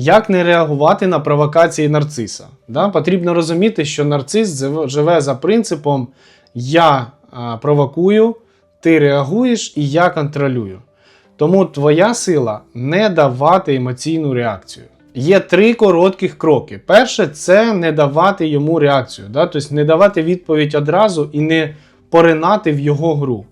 Як не реагувати на провокації нарциса? Да? Потрібно розуміти, що нарцис живе за принципом я а, провокую, ти реагуєш і я контролюю. Тому твоя сила не давати емоційну реакцію. Є три коротких кроки. Перше це не давати йому реакцію, да? тобто не давати відповідь одразу і не поринати в його гру.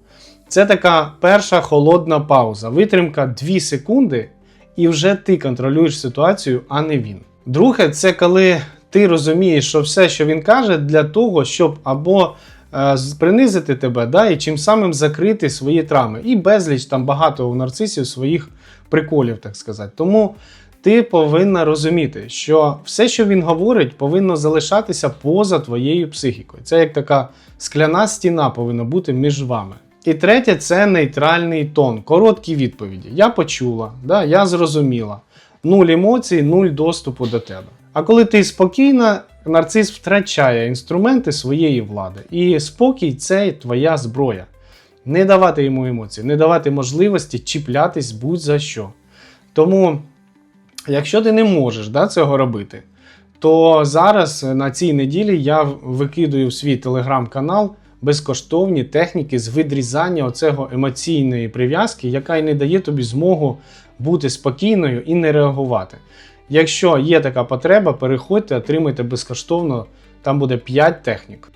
Це така перша холодна пауза. Витримка 2 секунди, і вже ти контролюєш ситуацію, а не він. Друге, це коли ти розумієш, що все, що він каже, для того, щоб або е, принизити тебе, да, і чим самим закрити свої травми. І безліч там багато у нарцисів своїх приколів, так сказати. Тому ти повинна розуміти, що все, що він говорить, повинно залишатися поза твоєю психікою. Це як така скляна стіна повинна бути між вами. І третє це нейтральний тон, короткі відповіді. Я почула, да, я зрозуміла. Нуль емоцій, нуль доступу до тебе. А коли ти спокійна, нарцис втрачає інструменти своєї влади. І спокій це твоя зброя. Не давати йому емоцій, не давати можливості чіплятись будь-за що. Тому, якщо ти не можеш да, цього робити, то зараз на цій неділі я викидую в свій телеграм-канал безкоштовні техніки з відрізання оцього емоційної прив'язки, яка й не дає тобі змогу бути спокійною і не реагувати. Якщо є така потреба, переходьте, отримайте безкоштовно, там буде 5 технік.